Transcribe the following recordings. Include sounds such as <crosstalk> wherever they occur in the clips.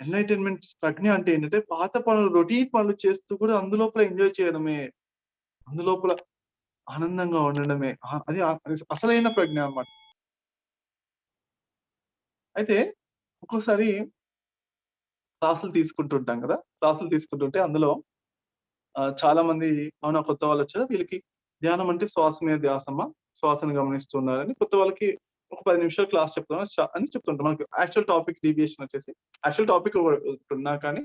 Enlightenment ప్రజ్ఞ అంటే ఏంటంటే పాత పనులు రొటీన్ పనులు చేస్తూ కూడా అందులోపల ఎంజాయ్ చేయడమే. అందులోపల ఆనందంగా ఉండడమే. అది అసలైన ప్రజ్ఞ అన్నమాట. అయితే ఒక్కోసారి క్లాసులు తీసుకుంటుంటాం కదా! క్లాసులు తీసుకుంటుంటే అందులో చాలా మంది అవునా కొత్త వాళ్ళు వచ్చారు వీళ్ళకి ధ్యానం అంటే శ్వాస మీద ధ్యాసమ్మ. శ్వాసను గమనిస్తున్నారని కొత్త వాళ్ళకి ఒక పది నిమిషాలు క్లాస్ చెప్తాం అని చెప్తుంటాం. మనకు యాక్చువల్ టాపిక్ డీవియేషన్ వచ్చేసి యాక్చువల్ టాపిక్ ఉన్నా కానీ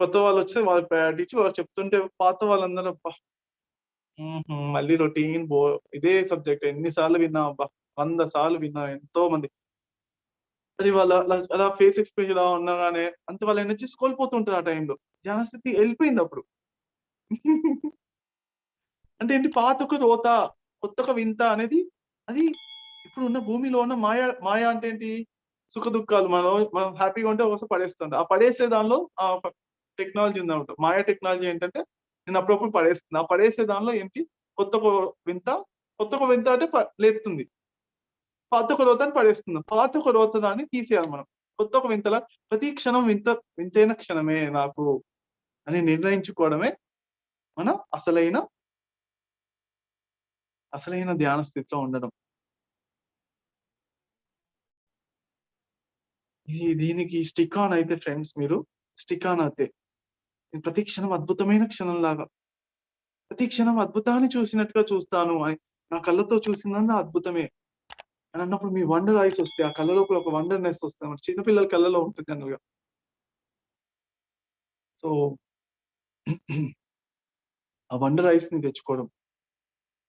కొత్త వాళ్ళు వచ్చి ప్రయారిటీ ఇచ్చి వాళ్ళు చెప్తుంటే పాత వాళ్ళందరూ అబ్బా! మళ్ళీ రొటీన్ బో ఇదే సబ్జెక్ట్ ఎన్ని సార్లు అబ్బా! వంద సార్లు విన్నా ఎంతో మంది. అది వాళ్ళ అలా ఫేస్ ఎక్స్‌ప్రెషన్ ఇలా ఉండగానే అంత వాళ్ళ ఎనర్జీస్ కోల్పోతుంటారు ఆ టైంలో. ధ్యాన వెళ్ళిపోయింది అప్పుడు <laughs> అంటే ఏంటి పాత ఒక రోత, కొత్త ఒక వింత అనేది అది ఇప్పుడు ఉన్న భూమిలో ఉన్న మాయా మాయా అంటే ఏంటి? సుఖ దుఃఖాలు మనం మనం హ్యాపీగా ఉంటే ఒకసారి పడేస్తుంది ఆ పడేసే దానిలో ఆ టెక్నాలజీ ఉందన్నమాట. మాయా టెక్నాలజీ ఏంటంటే నేను అప్పుడప్పుడు పడేస్తుంది ఆ పడేసే దానిలో ఏంటి కొత్త ఒక వింత, కొత్త ఒక వింత అంటే ప లేపుతుంది. పాత ఒక రోతని పడేస్తుంది పాత ఒక రోత దాన్ని తీసేయాలి మనం. కొత్త ఒక వింతలా ప్రతి క్షణం వింత వింతైన క్షణమే నాకు అని నిర్ణయించుకోవడమే మన అసలైన అసలైన ధ్యాన స్థితిలో ఉండడం. ఇది దీనికి స్టిక్ ఆన్ అయితే ఫ్రెండ్స్ మీరు స్టిక్ ఆన్ అయితే ప్రతి క్షణం అద్భుతమైన క్షణం లాగా ప్రతి క్షణం అద్భుతాన్ని చూసినట్టుగా చూస్తాను అని నా కళ్ళతో చూసిందంతా అద్భుతమే. అని అన్నప్పుడు మీ వండర్ ఐస్ వస్తే ఆ కళ్ళలో ఒక వండర్‌నెస్ వస్తదన్నమాట. చిన్న పిల్లల కళ్ళలో ఉంటుంది జనరల్‌గా. సో <clears throat> ఆ వండర్ ఐస్‌ని తెచ్చుకోవడం.